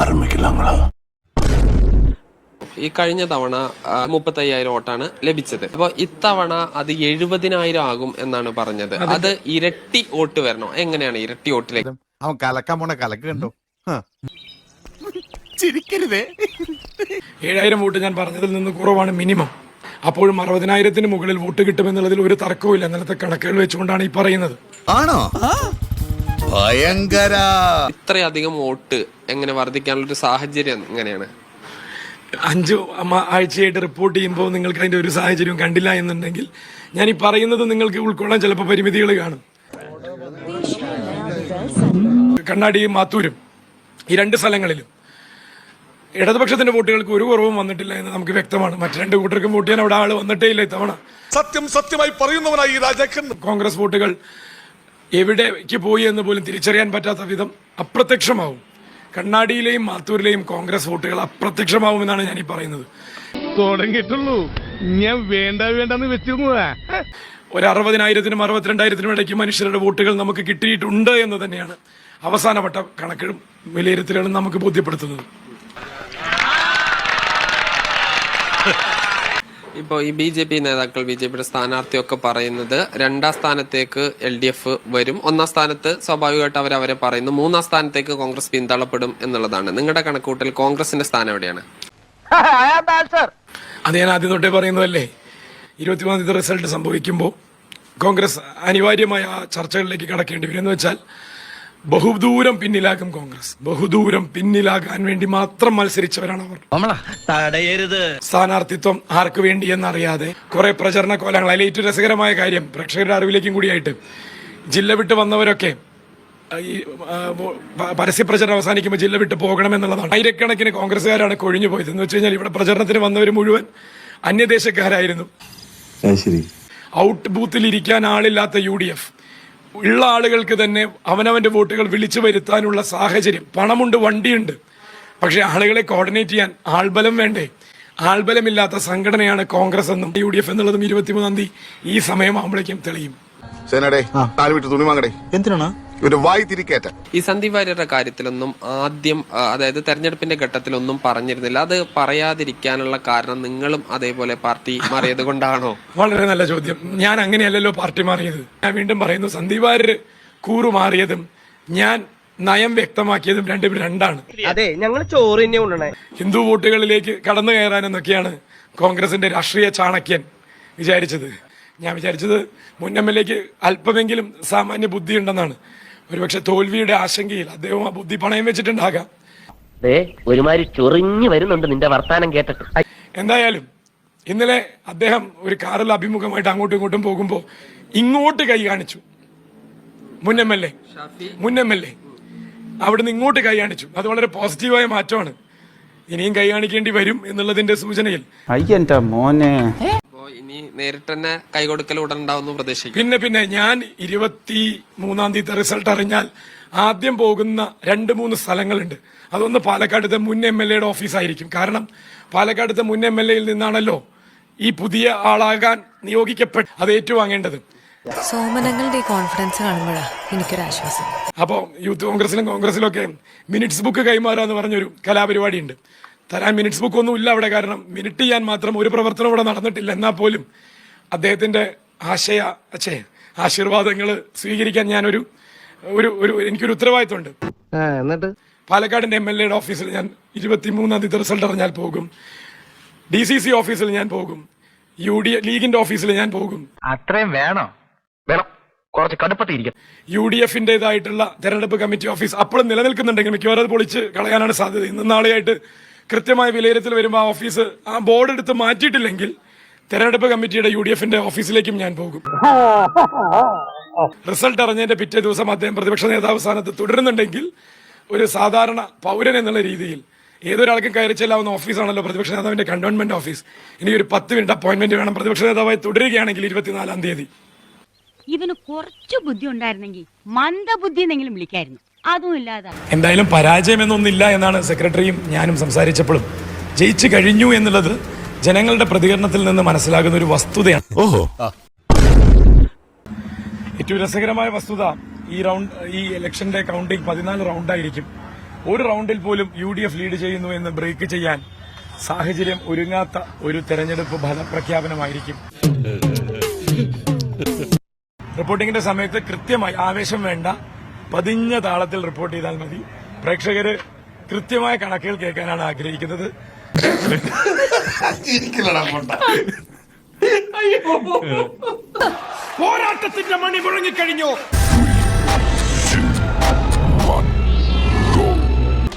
ആരംഭിക്കലാങ്ങളാ ഈ കഴിഞ്ഞ തവണ മുപ്പത്തയ്യായിരം വോട്ടാണ് ലഭിച്ചത്. അപ്പൊ ഇത്തവണ അത് എഴുപതിനായിരം ആകും എന്നാണ് പറഞ്ഞത്. അത്. ഇരട്ടി വോട്ട് വരണോ. എങ്ങനെയാണ് ഇരട്ടി വോട്ടിലേക്ക്? അവൻ കലക്കാൻ പോണ കലക്ക് കണ്ടോ? ഏഴായിരം വോട്ട് ഞാൻ പറഞ്ഞതിൽ നിന്ന് കുറവാണ് മിനിമം. അപ്പോഴും അറുപതിനായിരത്തിന് മുകളിൽ വോട്ട് കിട്ടുമെന്നുള്ളതിൽ ഒരു തർക്കവും ഇല്ല ഇന്നലത്തെ കണക്കുകൾ വെച്ചുകൊണ്ടാണ് ഈ പറയുന്നത്. ആണോ? ഭയങ്കര. ഇത്രയധികം വോട്ട് എങ്ങനെ വർദ്ധിക്കാനുള്ള ഒരു സാഹചര്യം എങ്ങനെയാണ്? അഞ്ചു ആഴ്ചയായിട്ട് റിപ്പോർട്ട് ചെയ്യുമ്പോൾ നിങ്ങൾക്ക് അതിന്റെ ഒരു സാഹചര്യവും കണ്ടില്ല എന്നുണ്ടെങ്കിൽ ഞാൻ ഈ പറയുന്നത് നിങ്ങൾക്ക് ഉൾക്കൊള്ളാൻ ചിലപ്പോൾ പരിമിതികൾ കാണും. കണ്ണാടിയും മാത്തൂരും ഈ രണ്ട് സ്ഥലങ്ങളിലും ഇടതുപക്ഷത്തിന്റെ വോട്ടുകൾക്ക് ഒരു കുറവും വന്നിട്ടില്ല എന്ന് നമുക്ക് വ്യക്തമാണ്. മറ്റു രണ്ട് കൂട്ടർക്കും വോട്ട് ചെയ്യാൻ അവിടെ ആൾ വന്നിട്ടേ ഇല്ല ഇത്തവണ. സത്യം സത്യമായി പറയുന്നവനായി ഈ രാജാക്കൻ. കോൺഗ്രസ് വോട്ടുകൾ എവിടേക്ക് പോയി എന്ന് പോലും തിരിച്ചറിയാൻ പറ്റാത്ത വിധം അപ്രത്യക്ഷമാവും. കണ്ണാടിയിലെയും മാത്തൂരിലെയും കോൺഗ്രസ് വോട്ടുകൾ അപ്രത്യക്ഷമാവുമെന്നാണ് ഞാൻ ഈ പറയുന്നത്. തുടങ്ങിയിട്ടുള്ളൂ. ഞാൻ വേണ്ട വേണ്ടെന്ന് വെച്ചിരുന്നതാ. ഒരു അറുപതിനായിരത്തിനും അറുപത്തിരണ്ടായിരത്തിനും ഇടയ്ക്ക് മനുഷ്യരുടെ വോട്ടുകൾ നമുക്ക് കിട്ടിയിട്ടുണ്ട് എന്ന് തന്നെയാണ് അവസാനവട്ട കണക്കിലും വിലയിരുത്തലുകളും നമുക്ക് ബോധ്യപ്പെടുത്തുന്നത്. ഇപ്പോൾ ഈ ബി ജെ പി നേതാക്കൾ ബി ജെ പിയുടെ സ്ഥാനാർത്ഥിയൊക്കെ പറയുന്നത് രണ്ടാം സ്ഥാനത്തേക്ക് എൽ ഡി എഫ് വരും ഒന്നാം സ്ഥാനത്ത് സ്വാഭാവികമായിട്ട് അവർ അവരെ പറയുന്നു മൂന്നാം സ്ഥാനത്തേക്ക് കോൺഗ്രസ് പിന്തള്ളപ്പെടും എന്നുള്ളതാണ്. നിങ്ങളുടെ കണക്കൂട്ടൽ കോൺഗ്രസിന്റെ സ്ഥാനം എവിടെയാണ്? അത് ഞാൻ ആദ്യം തൊട്ടേ പറയുന്നതല്ലേ ഇരുപത്തിമൂന്നാം തീയതി റിസൾട്ട് സംഭവിക്കുമ്പോൾ കോൺഗ്രസ് അനിവാര്യമായ ആ ചർച്ചകളിലേക്ക് കടക്കേണ്ടി വരും. എന്ന് വെച്ചാൽ ബഹുദൂരം പിന്നിലാകും കോൺഗ്രസ്. ബഹുദൂരം പിന്നിലാകാൻ വേണ്ടി മാത്രം മത്സരിച്ചവരാണ് അവർ. തടയരുത്. സ്ഥാനാർത്ഥിത്വം ആർക്ക് വേണ്ടി എന്നറിയാതെ കുറെ പ്രചരണ കോലങ്ങൾ. അതിൽ ഏറ്റവും രസകരമായ കാര്യം പ്രേക്ഷകരുടെ അറിവിലേക്കും കൂടിയായിട്ട് ജില്ല വിട്ട് വന്നവരൊക്കെ ഈ പരസ്യ പ്രചരണം അവസാനിക്കുമ്പോൾ ജില്ല വിട്ട് പോകണം എന്നുള്ളതാണ്. ആയിരക്കണക്കിന് കോൺഗ്രസ്സുകാരാണ് കൊഴിഞ്ഞു പോയത്. എന്ന് വെച്ച് കഴിഞ്ഞാൽ ഇവിടെ പ്രചരണത്തിന് വന്നവർ മുഴുവൻ അന്യദേശക്കാരായിരുന്നു. ഔട്ട് ബൂത്തിൽ ഇരിക്കാൻ ആളില്ലാത്ത യു ഡി എഫ്. ഉള്ള ആളുകൾക്ക് തന്നെ അവനവന്റെ വോട്ടുകൾ വിളിച്ചു വരുത്താനുള്ള സാഹചര്യം. പണമുണ്ട് വണ്ടിയുണ്ട്. പക്ഷേ ആളുകളെ കോർഡിനേറ്റ് ചെയ്യാൻ ആൾബലം വേണ്ടേ? ആൾബലമില്ലാത്ത സംഘടനയാണ് കോൺഗ്രസ് എന്നും യു ഡി എഫ് എന്നുള്ളതും ഇരുപത്തിമൂന്നാം തീയതി ഈ സമയമാകുമ്പോഴേക്കും തെളിയും. സേനടെ താഴെ വിട്ട് തുണി വാങ്ങടേ. എന്തിനാണ്? ഇവന്റെ വായി തിരിക്കേറ്റ ഈ സന്ദീപ് വാര്യരുടെ കാര്യത്തിലൊന്നും ആദ്യം അതായത് തെരഞ്ഞെടുപ്പിന്റെ ഘട്ടത്തിലൊന്നും പറഞ്ഞിരുന്നില്ല. അത് പറയാതിരിക്കാനുള്ള കാരണം നിങ്ങളും അതേപോലെ പാർട്ടി മാറിയത് കൊണ്ടാണോ? വളരെ നല്ല ചോദ്യം. ഞാൻ അങ്ങനെയല്ലല്ലോ പാർട്ടി മാറിയത്. ഞാൻ വീണ്ടും പറയുന്നു സന്ദീപ് വാര്യർ കൂറു മാറിയതും ഞാൻ നയം വ്യക്തമാക്കിയതും രണ്ടും രണ്ടാണ്. അതെ ഞങ്ങൾ ചോറ് തന്നെ കൊണ്ടുവണേ ഹിന്ദു വോട്ടുകളിലേക്ക് കടന്നു കയറാനെന്നൊക്കെയാണ് കോൺഗ്രസിന്റെ രാഷ്ട്രീയ ചാണക്യൻ വിചാരിച്ചത്. ഞാൻ വിചാരിച്ചത് മുൻ എം എൽ എക്ക് അല്പമെങ്കിലും സാമാന്യ ബുദ്ധിയുണ്ടെന്നാണ്. ഒരുപക്ഷെ തോൽവിയുടെ ആശങ്കയിൽ അദ്ദേഹം ആ ബുദ്ധി പണയം വെച്ചിട്ടുണ്ടാകാം ഒരുമാതിരി ചൊറിഞ്ഞു വരുന്നുണ്ട് നിന്റെ വർത്താനം കേട്ടിട്ട്. എന്തായാലും ഇന്നലെ അദ്ദേഹം ഒരു കാറിൽ അഭിമുഖമായിട്ട് അങ്ങോട്ടും ഇങ്ങോട്ടും പോകുമ്പോൾ ഇങ്ങോട്ട് കൈ കാണിച്ചു. മുൻ എം എൽ എ മുൻ എം എൽ എ. അവിടുന്ന് ഇങ്ങോട്ട് കൈ കാണിച്ചു. അത് വളരെ പോസിറ്റീവായ മാറ്റമാണ്. ഇനിയും കൈ കാണിക്കേണ്ടി വരും എന്നുള്ളതിന്റെ സൂചനയിൽ. അയ്യന്റെ മോനെ. ഇനി നേരിട്ട് തന്നെ കൈകൊടുക്കൽ ഉടൻ ഉണ്ടാവുന്നു പ്രതീക്ഷിക്കും പിന്നെ പിന്നെ ഞാൻ ഇരുപത്തി മൂന്നാം തീയതി റിസൾട്ട് അറിഞ്ഞാൽ ആദ്യം പോകുന്ന രണ്ട് മൂന്ന് സ്ഥലങ്ങളുണ്ട്. അതൊന്ന് പാലക്കാടത്തെ മുൻ എം എൽ എയുടെ ഓഫീസായിരിക്കും കാരണം പാലക്കാടത്തെ മുൻ എം എൽ എയിൽ നിന്നാണല്ലോ ഈ പുതിയ ആളാകാൻ നിയോഗിക്കപ്പെട്ട് അത് ഏറ്റുവാങ്ങേണ്ടത്. സോമനങ്ങളുടെ ഈ കോൺഫിഡൻസ് കാണുമ്പോഴാണ് എനിക്കൊരാശ്വാസം. അപ്പോൾ യൂത്ത് കോൺഗ്രസിലും കോൺഗ്രസിലും ഒക്കെ മിനിറ്റ്സ് ബുക്ക് കൈമാറുക എന്ന് പറഞ്ഞൊരു കലാപരിപാടിയുണ്ട്. തരാൻ മിനിറ്റ്സ് ബുക്ക് ഒന്നും ഇല്ല അവിടെ കാരണം മിനിറ്റ് ചെയ്യാൻ മാത്രം ഒരു പ്രവർത്തനം ഇവിടെ നടന്നിട്ടില്ല. എന്നാൽ പോലും അദ്ദേഹത്തിന്റെ ആശയ അച്ഛേ ആശീർവാദങ്ങൾ സ്വീകരിക്കാൻ ഞാനൊരു ഒരു ഒരു എനിക്കൊരു ഉത്തരവാദിത്തമുണ്ട് എന്നിട്ട്? പാലക്കാടിന്റെ എം എൽ എയുടെ ഓഫീസിൽ ഞാൻ ഇരുപത്തി മൂന്നാം തീയതി റിസൾട്ട് അറിഞ്ഞാൽ പോകും. ഡി സി സി ഓഫീസിൽ ഞാൻ പോകും. യു ഡി ലീഗിന്റെ ഓഫീസിൽ ഞാൻ പോകും. അത്രയും വേണം? കുറച്ച് കടുപ്പത്തിരിക്കും. യു ഡി എഫിന്റേതായിട്ടുള്ള തെരഞ്ഞെടുപ്പ് കമ്മിറ്റി ഓഫീസ് അപ്പോഴും നിലനിൽക്കുന്നുണ്ടെങ്കിൽ മിക്കവാറും അത് പൊളിച്ച് കളയാനാണ് സാധ്യത. ഇന്നും നാളെയായിട്ട് കൃത്യമായ വിലയിരുത്തൽ വരുമ്പോൾ ആ ഓഫീസ് ആ ബോർഡ് എടുത്ത് മാറ്റിയിട്ടില്ലെങ്കിൽ തെരഞ്ഞെടുപ്പ് കമ്മിറ്റിയുടെ യു ഡി എഫിന്റെ ഓഫീസിലേക്കും ഞാൻ പോകും. റിസൾട്ട് അറിഞ്ഞതിന്റെ പിറ്റേ ദിവസം അദ്ദേഹം പ്രതിപക്ഷ നേതാവ് സ്ഥാനത്ത് തുടരുന്നുണ്ടെങ്കിൽ ഒരു സാധാരണ പൗരൻ എന്നുള്ള രീതിയിൽ ഏതൊരാൾക്കും കയറി ചെല്ലാവുന്ന ഓഫീസാണല്ലോ പ്രതിപക്ഷ നേതാവിന്റെ കണ്ടോൺമെന്റ് ഓഫീസ്. ഇനി ഒരു പത്ത് മിനിറ്റ് അപ്പോയിന്റ്മെന്റ് വേണം. പ്രതിപക്ഷ നേതാവായി തുടരുകയാണെങ്കിൽ ഇരുപത്തിനാലാം തീയതി. ഇവന് കുറച്ചു ബുദ്ധി ഉണ്ടായിരുന്നെങ്കിൽ മന്ദബുദ്ധി എന്നെങ്കിലും വിളിക്കായിരുന്നു. അതും ഇല്ലാതെ എന്തായാലും പരാജയം എന്നൊന്നില്ല എന്നാണ് സെക്രട്ടറിയും ഞാനും സംസാരിച്ചപ്പോഴും. ജയിച്ചു കഴിഞ്ഞു എന്നുള്ളത് ജനങ്ങളുടെ പ്രതികരണത്തിൽ നിന്ന് മനസ്സിലാകുന്ന ഒരു വസ്തുതയാണ്. ഓഹോ. ഏറ്റവും രസകരമായ വസ്തുത ഈ റൗണ്ട് ഈ ഇലക്ഷന്റെ കൗണ്ടിംഗ് പതിനാല് റൗണ്ടായിരിക്കും ഒരു റൗണ്ടിൽ പോലും യു ഡി എഫ് ലീഡ് ചെയ്യുന്നു എന്ന് ബ്രേക്ക് ചെയ്യാൻ സാഹചര്യം ഒരുങ്ങാത്ത ഒരു തെരഞ്ഞെടുപ്പ് ഫലപ്രഖ്യാപനമായിരിക്കും. റിപ്പോർട്ടിംഗിന്റെ സമയത്ത് കൃത്യമായി ആവേശം വേണ്ട പതിഞ്ഞ താളത്തിൽ റിപ്പോർട്ട് ചെയ്താൽ മതി. പ്രേക്ഷകര് കൃത്യമായ കണക്കുകൾ കേൾക്കാനാണ് ആഗ്രഹിക്കുന്നത്. പോരാട്ടത്തിന്റെ മണി മുഴങ്ങിക്കഴിഞ്ഞു.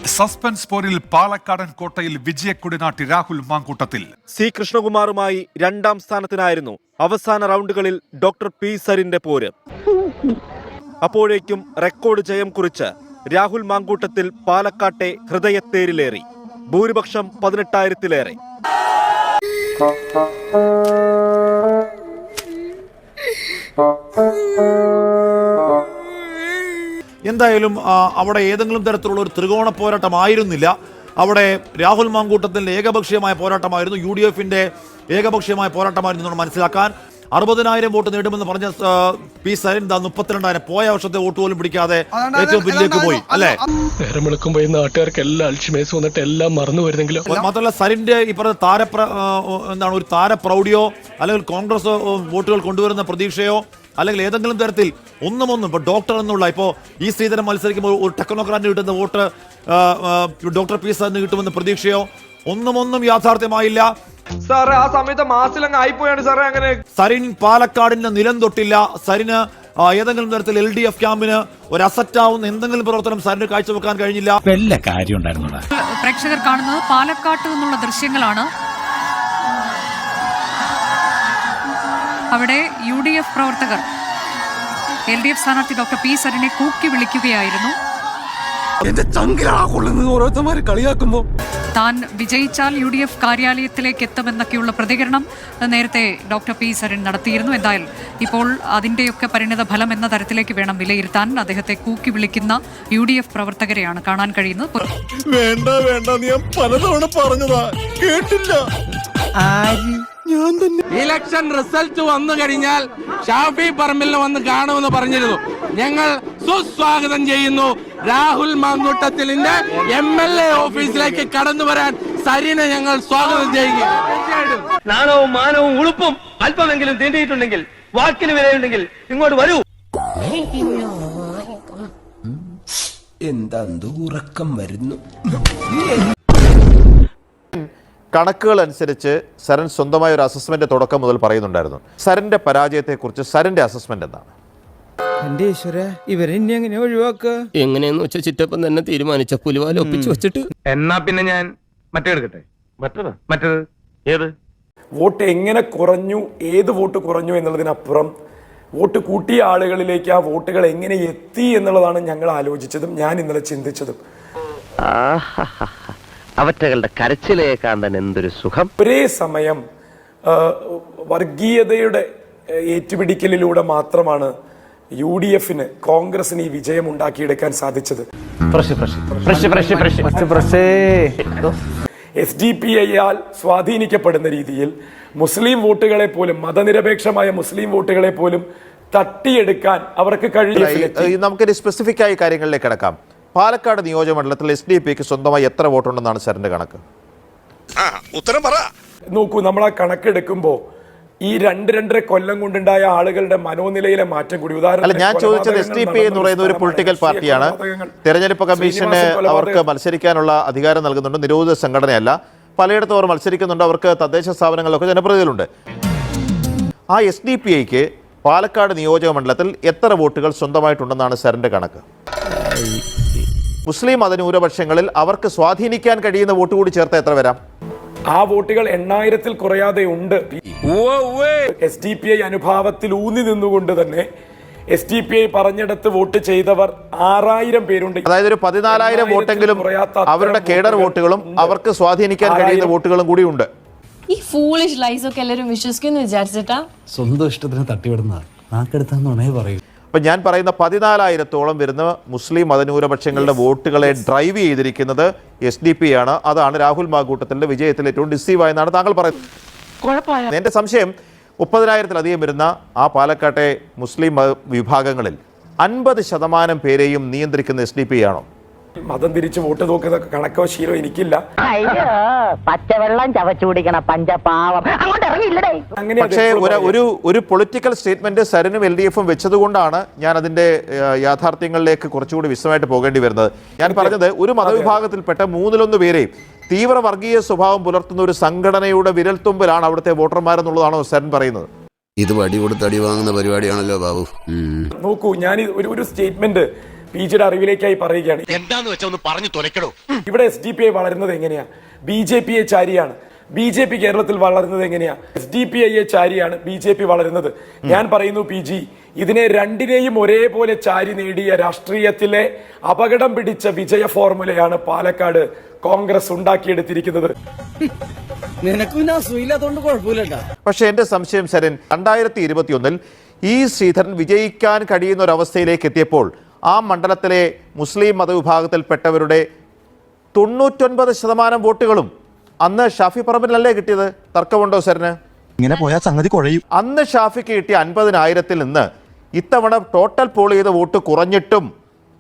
സസ്പെൻസ് പോരിൽ പാലക്കാടൻ കോട്ടയിൽ വിജയക്കൊടിനാട്ടി രാഹുൽ മാങ്കൂട്ടത്തിൽ. സി കൃഷ്ണകുമാറുമായി രണ്ടാം സ്ഥാനത്തിനായിരുന്നു അവസാന റൗണ്ടുകളിൽ ഡോക്ടർ പി സരിന്റെ പോര്. അപ്പോഴേക്കും റെക്കോർഡ് ജയം കുറിച്ച് രാഹുൽ മാങ്കൂട്ടത്തിൽ പാലക്കാട്ടെ ഹൃദയത്തേരിലേറി. ഭൂരിപക്ഷം പതിനെട്ടായിരത്തിലേറെ. എന്തായാലും അവിടെ ഏതെങ്കിലും തരത്തിലുള്ള ഒരു ത്രികോണ പോരാട്ടമായിരുന്നില്ല. അവിടെ രാഹുൽ മാങ്കൂട്ടത്തിന്റെ ഏകപക്ഷീയമായ പോരാട്ടമായിരുന്നു യു ഡി എഫിന്റെ ഏകപക്ഷീയമായ പോരാട്ടമായിരുന്നു എന്ന് മനസ്സിലാക്കാൻ. അറുപതിനായിരം വോട്ട് നേടുമെന്ന് പറഞ്ഞ പി സരിൻ ദാ മുപ്പത്തിരണ്ടായിരം. പോയ വർഷത്തെ വോട്ട് പോലും പിടിക്കാതെ ഏറ്റവും പിന്നിലേക്ക് പോയി അല്ലേ നേരം വിളിക്കുമ്പോ നാട്ടുകാർക്ക് എല്ലാം അൽഷിമേസ് വന്നിട്ട് എല്ലാം മറന്നു വരുന്നെങ്കിലും മാത്രമല്ല സരിന്റെ ഈ പറഞ്ഞ താരപ്ര എന്താണ് ഒരു താര താരപ്രൗഢിയോ അല്ലെങ്കിൽ കോൺഗ്രസ് വോട്ടുകൾ കൊണ്ടുവരുന്ന പ്രതീക്ഷയോ അല്ലെങ്കിൽ ഏതെങ്കിലും തരത്തിൽ ഒന്നും ഒന്നും ഇപ്പോൾ ഡോക്ടർ എന്നുള്ള ഇപ്പോൾ ഈ സ്ത്രീധനം മത്സരിക്കുമ്പോൾ ഒരു ടെക്നോക്രാറ്റിന് കിട്ടുന്ന വോട്ട് ഡോക്ടർ പി സാറിന് കിട്ടുമെന്ന് പ്രതീക്ഷയോ? ഒന്നും ഒന്നും യാഥാർത്ഥ്യമായില്ല. സാറേ ആ സമയത്ത് മാസിലങ്ങ് ആയിപ്പോയാണ് സാറേ അങ്ങനെ. സരിൻ പാലക്കാടിന് നിലം തൊട്ടില്ല. സരിന് ഏതെങ്കിലും തരത്തിൽ എൽ ഡി എഫ് ക്യാമ്പിന് ഒരു അസറ്റാവുന്ന എന്തെങ്കിലും പ്രവർത്തനം സാറിന് കാഴ്ചവെക്കാൻ കഴിഞ്ഞില്ല. പ്രേക്ഷകർ കാണുന്നത് പാലക്കാട്ട് നിന്നുള്ള ദൃശ്യങ്ങളാണ്. അവിടെ യു ഡി എഫ് പ്രവർത്തകർ എൽ ഡി എഫ് സ്ഥാനാർത്ഥി ഡോക്ടർ പി സരനെ കൂക്കി വിളിക്കുകയായിരുന്നു. എന്റെ കൊള്ളുന്നത് ഓരോരുത്തന്മാര് കളിയാക്കുമ്പോ. താൻ വിജയിച്ചാൽ യു ഡി എഫ് കാര്യാലയത്തിലേക്ക് എത്തുമെന്നൊക്കെയുള്ള പ്രതികരണം നേരത്തെ ഡോക്ടർ പി സരൺ നടത്തിയിരുന്നു. എന്തായാലും ഇപ്പോൾ അതിന്റെയൊക്കെ പരിണിത ഫലം എന്ന തരത്തിലേക്ക് വേണം വിലയിരുത്താൻ അദ്ദേഹത്തെ കൂക്കി വിളിക്കുന്ന യു ഡി എഫ് പ്രവർത്തകരെയാണ് കാണാൻ കഴിയുന്നത്. വേണ്ട വേണ്ട. ഞാൻ പലതവണ പറഞ്ഞതാ. കേട്ടില്ല. ഇലക്ഷൻ റിസൾട്ട് വന്നു കഴിഞ്ഞാൽ ഷാഫി പറമ്പിലിനെ വന്ന് കാണുമെന്ന് പറഞ്ഞിരുന്നു. ഞങ്ങൾ സുസ്വാഗതം ചെയ്യുന്നു. രാഹുൽ മാങ്കൂട്ടത്തിലിന്റെ എം എൽ എ ഓഫീസിലേക്ക് കടന്നു വരാൻ സരിനെ ഞങ്ങൾ സ്വാഗതം ചെയ്യുക നാണവും മാനവും ഉളുപ്പും അല്പമെങ്കിലും തീണ്ടിയിട്ടുണ്ടെങ്കിൽ വാക്കിന് വിലയുണ്ടെങ്കിൽ ഇങ്ങോട്ട് വരൂ. എന്താ ഉറക്കം വരുന്നു? കണക്കുകൾ അനുസരിച്ച് സരൻ സ്വന്തമായ ഒരു അസസ്മെന്റ് തുടക്കം മുതൽ പറയുന്നുണ്ടായിരുന്നു. സരന്റെ പരാജയത്തെക്കുറിച്ച് സരന്റെ അസസ്മെന്റ് എന്താണ്? എന്റെ ഈശ്വര ഇവരെ ഇനി എങ്ങനെ ഒഴിവാക്ക എങ്ങനെയെന്ന് വെച്ച ചിറ്റപ്പൻ തന്നെ തീരുമാനിച്ച പുലിവാല ഒപ്പിച്ചു വെച്ചിട്ട്. എന്നാ പിന്നെ ഞാൻ മറ്റേ എടുക്കട്ടെ? മറ്റത്? മറ്റേത്? ഏത്? വോട്ട് എങ്ങനെ കുറഞ്ഞു ഏത് വോട്ട് കുറഞ്ഞു എന്നുള്ളതിനപ്പുറം വോട്ട് കൂട്ടിയ ആളുകളിലേക്ക് ആ വോട്ടുകൾ എങ്ങനെ എത്തി എന്നുള്ളതാണ് ഞങ്ങൾ ആലോചിച്ചതും ഞാൻ ഇന്നലെ ചിന്തിച്ചതും. അവറ്റകളുടെ കരച്ചിലേക്കാൻ തന്നെ എന്തൊരു സുഖം. ഒരേ സമയം വർഗീയതയുടെ ഏറ്റുപിടിക്കലിലൂടെ മാത്രമാണ് യു ഡി എഫിന് കോൺഗ്രസിന് ഈ വിജയം ഉണ്ടാക്കിയെടുക്കാൻ സാധിച്ചത്. എസ് ഡി പി ഐയാൽ സ്വാധീനിക്കപ്പെടുന്ന രീതിയിൽ മുസ്ലിം വോട്ടുകളെ പോലും മതനിരപേക്ഷമായ മുസ്ലിം വോട്ടുകളെ പോലും തട്ടിയെടുക്കാൻ അവർക്ക് കഴിയില്ല നമുക്ക് നമുക്കൊരു സ്പെസിഫിക് ആയി കാര്യങ്ങളിലേക്ക് കിടക്കാം. പാലക്കാട് നിയോജകമണ്ഡലത്തിൽ എസ് ഡി പിക്ക് സ്വന്തമായി എത്ര വോട്ടുണ്ടെന്നാണ് സാറിന്റെ കണക്ക്? ഉത്തരം പറ. നോക്കൂ നമ്മൾ ആ കണക്കെടുക്കുമ്പോൾ ഈ രണ്ട് രണ്ടര കൊല്ലം കൊണ്ടുണ്ടായ ആളുകളുടെ മനോനിലയിലെ മാറ്റം കൂടി. ഉദാഹരണം ഉദാഹരണത്തിന് ഞാൻ ചോദിച്ചത് എസ് ഡി പി എന്ന് പറയുന്ന ഒരു പൊളിറ്റിക്കൽ പാർട്ടിയാണ്. തെരഞ്ഞെടുപ്പ് കമ്മീഷന് അവർക്ക് മത്സരിക്കാനുള്ള അധികാരം നൽകുന്നുണ്ട്. നിരോധിത സംഘടനയല്ല. പലയിടത്തും അവർ മത്സരിക്കുന്നുണ്ട്. അവർക്ക് തദ്ദേശ സ്ഥാപനങ്ങളിലൊക്കെ ജനപ്രതിനിധികളുണ്ട്. ആ എസ് ഡി പി ഐക്ക് പാലക്കാട് നിയോജക മണ്ഡലത്തിൽ എത്ര വോട്ടുകൾ സ്വന്തമായിട്ടുണ്ടെന്നാണ് സാറിന്റെ കണക്ക്? മുസ്ലിം മതന്യൂനപക്ഷങ്ങളിൽ അവർക്ക് സ്വാധീനിക്കാൻ കഴിയുന്ന വോട്ട് കൂടി ചേർത്ത് എത്ര വരാം ആ വോട്ടുകൾ എണ്ണായിരത്തിൽ കുറയാതെ ഉണ്ട്. എസ് ഡി പി ഐ അനുഭാവത്തിൽ ഊന്നി നിന്നുകൊണ്ട് തന്നെ എസ് ഡി പി ഐ പറഞ്ഞിടത്ത് വോട്ട് ചെയ്തവർ ആറായിരം പേരുണ്ട്. അതായത് ഒരു പതിനാലായിരം വോട്ടെങ്കിലും അവരുടെ കേഡർ വോട്ടുകളും അവർക്ക് സ്വാധീനിക്കാൻ കഴിയുന്ന വോട്ടുകളും കൂടി ഉണ്ട്. ഈ ഫൂളിഷ് ലൈസ് ഒക്കെ എല്ലാവരും വിശ്വസിക്കുന്നു വിചാരിച്ചിട്ടാ? സ്വന്തം ഇഷ്ടത്തിന് തട്ടിവിടുന്ന നാക്കെടുത്താന്നുണേ പറയൂ. അപ്പൊ ഞാൻ പറയുന്ന പതിനാലായിരത്തോളം വരുന്ന മുസ്ലിം മതന്യൂനപക്ഷങ്ങളുടെ വോട്ടുകളെ ഡ്രൈവ് ചെയ്തിരിക്കുന്നത് എസ് ഡി പി ആണ്. അതാണ് രാഹുൽ മാകൂട്ടത്തിന്റെ വിജയത്തിൽ ഏറ്റവും ഡിസീവ് ആയെന്നാണ് താങ്കൾ പറയുന്നത്. എന്റെ സംശയം മുപ്പതിനായിരത്തിലധികം വരുന്ന ആ പാലക്കാട്ടെ മുസ്ലിം വിഭാഗങ്ങളിൽ അൻപത് ശതമാനം പേരെയും നിയന്ത്രിക്കുന്ന എസ് ഡി പി ആണോ? മതം തിരിച്ച് വോട്ട് നോക്കുന്ന കണക്കോ ശീലോ എനിക്കില്ല. അയ്യോ പച്ചവെള്ളം ചവച്ചു കുടിക്കണ പഞ്ചപാവം. അങ്ങോട്ട് ഇറങ്ങിയില്ലേ അങ്ങനെ പക്ഷേ ഒരു ഒരു ഒരു പൊളിറ്റിക്കൽ സ്റ്റേറ്റ്മെന്റ് സരനും എൽ ഡി എഫും വെച്ചതുകൊണ്ടാണ് ഞാൻ അതിന്റെ യാഥാർത്ഥ്യങ്ങളിലേക്ക് കുറച്ചുകൂടി വിശദമായിട്ട് പോകേണ്ടി വരുന്നത്. ഞാൻ പറഞ്ഞത് ഒരു മതവിഭാഗത്തിൽപ്പെട്ട മൂന്നിലൊന്ന് പേരെ തീവ്ര വർഗീയ സ്വഭാവം പുലർത്തുന്ന ഒരു സംഘടനയുടെ വിരൽത്തുമ്പിലാണ് അവിടുത്തെ വോട്ടർമാരെന്നുള്ളതാണോ സരൻ പറയുന്നത്? ഇത് വടി കൊടുത്ത് അടി വാങ്ങുന്ന പരിപാടിയാണല്ലോ ബാബു. നോക്കൂ ഞാൻ ഒരു ഒരു സ്റ്റേറ്റ്മെന്റ് പി ജിയുടെ അറിവിലേക്കായി പറയുകയാണ്. എന്താന്ന് വെച്ചാൽ ഒന്ന് പറഞ്ഞു തുലക്കടോ. ഇവിടെ എസ് ഡി പി ഐ വളരുന്നത് എങ്ങനെയാ? ബി ജെ പി എ ചാരിയാണ്. ബി ജെ പി കേരളത്തിൽ വളരുന്നത് എങ്ങനെയാ? എസ് ഡി പി ഐ എ ചാരിയാണ് ബി ജെ പി വളരുന്നത്. ഞാൻ പറയുന്നു പി ജി ഇതിനെ രണ്ടിനെയും ഒരേപോലെ ചാരി നേടിയ രാഷ്ട്രീയത്തിലെ അപകടം പിടിച്ച വിജയ ഫോർമുലയാണ് പാലക്കാട് കോൺഗ്രസ് ഉണ്ടാക്കിയെടുത്തിരിക്കുന്നത്. പക്ഷെ എന്റെ സംശയം ശരൻ രണ്ടായിരത്തി ഇരുപത്തിയൊന്നിൽ ഈ ശ്രീധരൻ വിജയിക്കാൻ കഴിയുന്ന ഒരു അവസ്ഥയിലേക്ക് എത്തിയപ്പോൾ ആ മണ്ഡലത്തിലെ മുസ്ലിം മതവിഭാഗത്തിൽപ്പെട്ടവരുടെ തൊണ്ണൂറ്റൊൻപത് ശതമാനം വോട്ടുകളും അന്ന് ഷാഫി പറമ്പിനല്ലേ കിട്ടിയത്? തർക്കമുണ്ടോ സാറിന്? ഇങ്ങനെ പോയാൽ സംഗതി കുഴയും. അന്ന് ഷാഫിക്ക് കിട്ടിയ അൻപതിനായിരത്തിൽ നിന്ന് ഇത്തവണ ടോട്ടൽ പോൾ ചെയ്ത വോട്ട് കുറഞ്ഞിട്ടും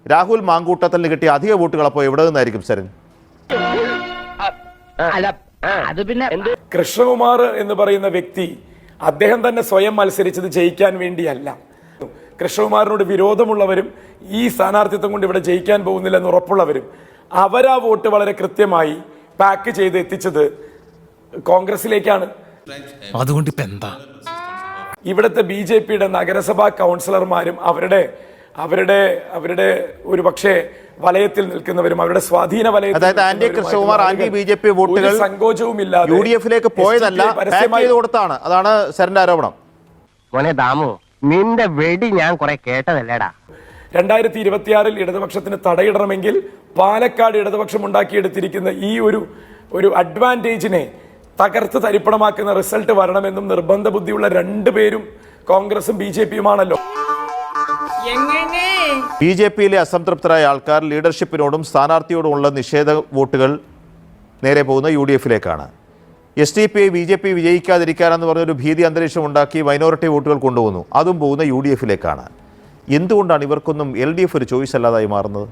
രാഹുൽ മാങ്കൂട്ടത്തിന് കിട്ടിയ അധിക വോട്ടുകൾ അപ്പോൾ എവിടെ നിന്നായിരിക്കും സരൻ അല്ല അത് പിന്നെ കൃഷ്ണകുമാർ എന്ന് പറയുന്ന വ്യക്തി അദ്ദേഹം തന്നെ സ്വയം മത്സരിച്ചത് ജയിക്കാൻ വേണ്ടിയല്ല. കൃഷ്ണകുമാറിനോട് വിരോധമുള്ളവരും ഈ സ്ഥാനാർത്ഥിത്വം കൊണ്ട് ഇവിടെ ജയിക്കാൻ പോകുന്നില്ല എന്ന് ഉറപ്പുള്ളവരും അവരാ വോട്ട് വളരെ കൃത്യമായി പാക്ക് ചെയ്ത് എത്തിച്ചത് കോൺഗ്രസിലേക്കാണ്. അതുകൊണ്ട് ഇപ്പൊ എന്താ? ഇവിടുത്തെ ബി ജെ പിയുടെ നഗരസഭാ കൗൺസിലർമാരും അവരുടെ അവരുടെ അവരുടെ ഒരു പക്ഷേ വലയത്തിൽ നിൽക്കുന്നവരും അവരുടെ സ്വാധീന വലയത്തിൽ അതായത് anti Krishnakumar anti B J P വോട്ടുകൾ സങ്കോചവും ഇല്ലാതെ യു ഡി എഫിലേക്ക് പോയതല്ല പരസ്യമായി കൊടുത്താണ്. അതാണ് സരന്റെ ആരോപണം. മോനെ ദാമു നിന്റെ വെടി ഞാൻ കുറെ കേട്ടതല്ലേടാ. രണ്ടായിരത്തി ഇരുപത്തിയാറിൽ ഇടതുപക്ഷത്തിന് തടയിടണമെങ്കിൽ പാലക്കാട് ഇടതുപക്ഷം ഉണ്ടാക്കിയെടുത്തിരിക്കുന്ന ഈ ഒരു ഒരു അഡ്വാന്റേജിനെ തകർത്ത് തരിപ്പണമാക്കുന്ന റിസൾട്ട് വരണമെന്നും നിർബന്ധ ബുദ്ധിയുള്ള രണ്ടുപേരും കോൺഗ്രസും ബി ജെ പിയുമാണല്ലോ. ബി ജെ പിയിലെ അസംതൃപ്തരായ ആൾക്കാർ ലീഡർഷിപ്പിനോടും സ്ഥാനാർത്ഥിയോടുമുള്ള നിഷേധ വോട്ടുകൾ നേരെ പോകുന്ന U D എഫിലേക്കാണ്. S D P I B J P വിജയിക്കാതിരിക്കാനെന്ന് പറഞ്ഞൊരു ഭീതി അന്തരീക്ഷം ഉണ്ടാക്കി മൈനോറിറ്റി വോട്ടുകൾ കൊണ്ടുപോകുന്നു അതും പോകുന്ന യു ഡി എഫിലേക്കാണ്. എന്തുകൊണ്ടാണ് ഇവർക്കൊന്നും എൽ ഡി എഫ് ഒരു ചോയ്സ് അല്ലാതായി മാറുന്നത്?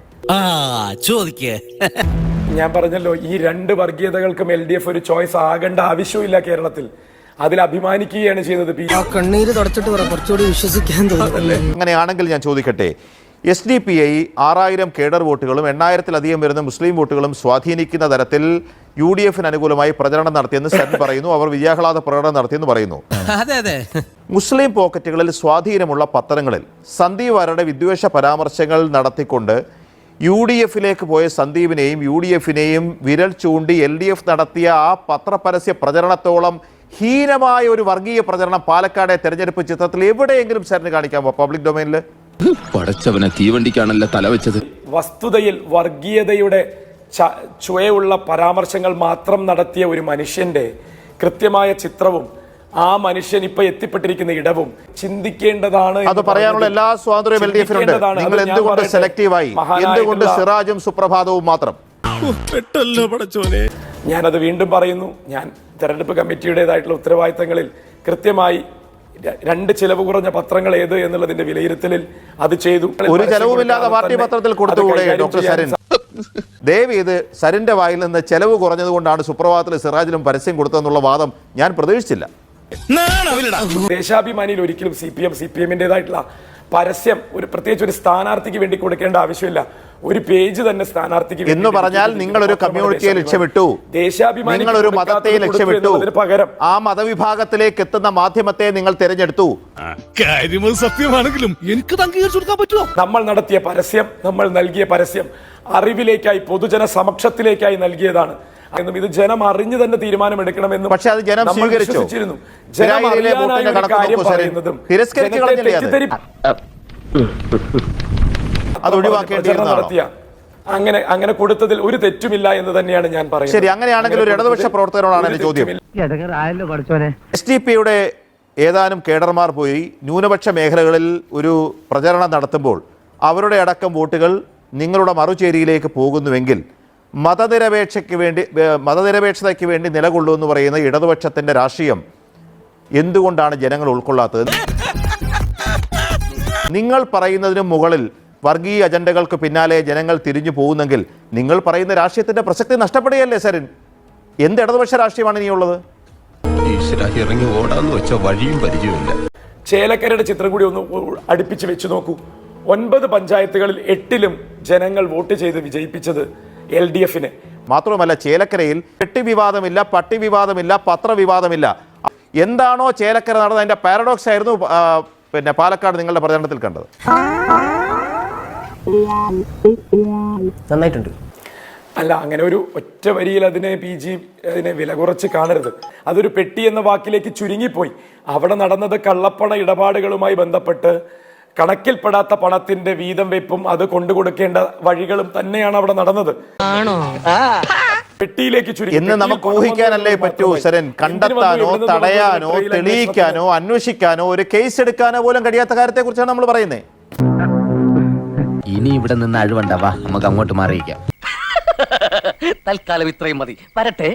ഞാൻ പറഞ്ഞല്ലോ ഈ രണ്ട് വർഗീയതകൾക്കും എൽ ഡി എഫ് ഒരു ചോയ്സ് ആകേണ്ട ആവശ്യമില്ല കേരളത്തിൽ. അതിൽ അഭിമാനിക്കുകയാണ് ചെയ്യുന്നത് പി കണ്ണീര് തുടച്ചിട്ട് കുറച്ചുകൂടി വിശ്വസിക്കാൻ തോന്നുന്നല്ലേ അങ്ങനെയാണെങ്കിൽ ഞാൻ ചോദിക്കട്ടെ എസ് ഡി പി ഐ ആറായിരം കേഡർ വോട്ടുകളും എണ്ണായിരത്തിലധികം വരുന്ന മുസ്ലിം വോട്ടുകളും സ്വാധീനിക്കുന്ന തരത്തിൽ യു ഡി എഫിന് അനുകൂലമായി പ്രചരണം നടത്തിയെന്ന് സെൻ പറയുന്നു. അവർ വിജയാഹ്ലാദ പ്രകടനം നടത്തിയെന്ന് പറയുന്നു. മുസ്ലിം പോക്കറ്റുകളിൽ സ്വാധീനമുള്ള പത്രങ്ങളിൽ സന്ദീപ് ആരുടെ വിദ്വേഷ പരാമർശങ്ങൾ നടത്തിക്കൊണ്ട് യു ഡി എഫിലേക്ക് പോയ സന്ദീപിനെയും യു ഡി എഫിനെയും വിരൽ ചൂണ്ടി എൽ ഡി എഫ് നടത്തിയ ആ പത്രപരസ്യ പ്രചരണത്തോളം ഹീനമായ ഒരു വർഗീയ പ്രചരണം പാലക്കാടെ തെരഞ്ഞെടുപ്പ് ചിത്രത്തിൽ എവിടെയെങ്കിലും സാറിന് കാണിക്കാമോ? പബ്ലിക് ഡൊമൈനിൽ പടച്ചവനെ തീവണ്ടിക്കാണല്ല തല വെച്ചത്. വസ്തുതയിൽ വർഗീയതയുടെ ചുവയുള്ള പരാമർശങ്ങൾ മാത്രം നടത്തിയ ഒരു മനുഷ്യന്റെ കൃത്യമായ ചിത്രവും ആ മനുഷ്യൻ ഇപ്പൊ എത്തിപ്പെട്ടിരിക്കുന്ന ഇടവും ചിന്തിക്കേണ്ടതാണ് അത് പറയാനുള്ള എല്ലാ സ്വാതന്ത്ര്യവും എൽ ഡി എഫിനുണ്ട് നിങ്ങൾ എന്തുകൊണ്ട് സെലക്റ്റീവായി എന്തുകൊണ്ട് സിറാജും സുപ്രഭാതവും മാത്രം? പെട്ടല്ലോ പടച്ചോനെ. ഞാനത് വീണ്ടും പറയുന്നു. ഞാൻ തെരഞ്ഞെടുപ്പ് കമ്മിറ്റിയുടേതായിട്ടുള്ള ഉത്തരവാദിത്തങ്ങളിൽ കൃത്യമായി രണ്ട് ചിലവ് കുറഞ്ഞ പത്രങ്ങൾ ഏത് എന്നുള്ളതിന്റെ വിലയിരുത്തലിൽ അത് ചെയ്തു. ഒരു ചെലവുമില്ലാതെ പാർട്ടി പത്രത്തിൽ കൊടുത്തുകൂടെ ഡോക്ടർ സരൻ? ദേവ് ഇത് സരിന്റെ വായിൽ നിന്ന് ചെലവ് കുറഞ്ഞതുകൊണ്ടാണ് സുപ്രഭാതത്തിൽ സിറാജിലും പരസ്യം കൊടുത്തതെന്നുള്ള വാദം ഞാൻ പ്രതീക്ഷിച്ചില്ല. ദേശാഭിമാനിയിൽ ഒരിക്കലും C P M C P എമ്മിന്റെതായിട്ടുള്ള പരസ്യം ഒരു പ്രത്യേകിച്ച് ഒരു സ്ഥാനാർത്ഥിക്ക് വേണ്ടി കൊടുക്കേണ്ട ആവശ്യമില്ല. ഒരു പേജ് തന്നെ സ്ഥാനാർത്ഥിക്ക് എന്ന് പറഞ്ഞാൽ നിങ്ങൾ ഒരു കമ്മ്യൂണിറ്റിയെ ലക്ഷ്യമിട്ടു. നിങ്ങൾ ഒരു മതത്തെ ലക്ഷ്യമിട്ടു. പകരം ആ മതവിഭാഗത്തിലേക്ക് എത്തുന്ന മാധ്യമത്തെ നിങ്ങൾ തിരഞ്ഞെടുത്തു. സത്യമാണെങ്കിലും എനിക്ക് പറ്റുമോ? നമ്മൾ നടത്തിയ പരസ്യം നമ്മൾ നൽകിയ പരസ്യം അറിവിലേക്കായി പൊതുജന സമക്ഷത്തിലേക്കായി നൽകിയതാണ്. എന്നും ഇത് ജനം അറിഞ്ഞു തന്നെ തീരുമാനമെടുക്കണമെന്നും പക്ഷേ അത് ജനം സ്വീകരിച്ചിരുന്നു ജനം അറിയാനായി കാര്യം പറയുന്നതും അത്? ഒഴിവാക്കേണ്ടിയിരുന്നതാണോ? അങ്ങനെ അങ്ങനെ കൊടുത്തതിൽ ഒരു തെറ്റുമില്ല എന്ന് തന്നെയാണ് ഞാൻ പറയുന്നത്. ശരി അങ്ങനെയാണെങ്കിൽ ഒരു ഇടതുപക്ഷ പ്രവർത്തകരോടാണ് എന്റെ ചോദ്യം. എസ് ഡി പിയുടെ ഏതാനും കേഡർമാർ പോയി ന്യൂനപക്ഷ മേഖലകളിൽ ഒരു പ്രചരണം നടത്തുമ്പോൾ അവരുടെ അടക്കം വോട്ടുകൾ നിങ്ങളുടെ മറുചേരിയിലേക്ക് പോകുന്നുവെങ്കിൽ മതനിരപേക്ഷയ്ക്ക് വേണ്ടി മതനിരപേക്ഷതയ്ക്ക് വേണ്ടി നിലകൊള്ളൂ എന്ന് പറയുന്ന ഇടതുപക്ഷത്തിന്റെ രാഷ്ട്രീയം എന്തുകൊണ്ടാണ് ജനങ്ങൾ ഉൾക്കൊള്ളാത്തത്? നിങ്ങൾ പറയുന്നതിന് മുകളിൽ വർഗീയ അജണ്ടകൾക്ക് പിന്നാലെ ജനങ്ങൾ തിരിഞ്ഞു പോകുന്നെങ്കിൽ നിങ്ങൾ പറയുന്ന രാഷ്ട്രീയത്തിന്റെ പ്രസക്തി നഷ്ടപ്പെടുകയല്ലേ സരിൻ? എന്ത് ഇടതുപക്ഷ രാഷ്ട്രീയമാണ് ഇനിയുള്ളത്? ഇറങ്ങി ഓടാന്ന് വെച്ച വഴിയും പരിചയമില്ല ചേലക്കരയുടെ ചിത്രം കൂടി ഒന്ന് അടുപ്പിച്ച് വെച്ച് നോക്കൂ. ഒൻപത് പഞ്ചായത്തുകളിൽ എട്ടിലും ജനങ്ങൾ വോട്ട് ചെയ്ത് വിജയിപ്പിച്ചത് എൽ ഡി എഫിന്. മാത്രവുമല്ല ചേലക്കരയിൽ പെട്ടി വിവാദമില്ല പട്ടി വിവാദമില്ല പത്രവിവാദമില്ല. എന്താണോ ചേലക്കര നടന്നത്? അതിന്റെ പാരഡോക്സ് ആയിരുന്നു പിന്നെ പാലക്കാട് നിങ്ങളുടെ പ്രചരണത്തിൽ കണ്ടത്. നന്നായിട്ടുണ്ട്. അല്ല അങ്ങനെ ഒരു ഒറ്റ വരിയിൽ അതിനെ പി ജി അതിനെ വില കുറച്ച് കാണരുത്. അതൊരു പെട്ടി എന്ന വാക്കിലേക്ക് ചുരുങ്ങിപ്പോയി. അവിടെ നടന്നത് കള്ളപ്പണ ഇടപാടുകളുമായി ബന്ധപ്പെട്ട് കണക്കിൽപ്പെടാത്ത പണത്തിന്റെ വീതം വെപ്പും അത് കൊണ്ടുകൊടുക്കേണ്ട വഴികളും തന്നെയാണ് അവിടെ നടന്നത്. പെട്ടിയിലേക്ക് എന്ന് നമുക്ക് ഊഹിക്കാനല്ലേ പറ്റൂ സരൻ. കണ്ടെത്താനോ തടയാനോ തെളിയിക്കാനോ അന്വേഷിക്കാനോ ഒരു കേസ് എടുക്കാനോ പോലും കഴിയാത്ത കാര്യത്തെ കുറിച്ചാണ് നമ്മൾ പറയുന്നത്. ഇനി ഇവിടെ നിന്ന് അഴിവുണ്ടാവാ നമുക്ക് അങ്ങോട്ട് മാറിയിക്കാം തൽക്കാലം ഇത്രയും മതി. വരട്ടെ.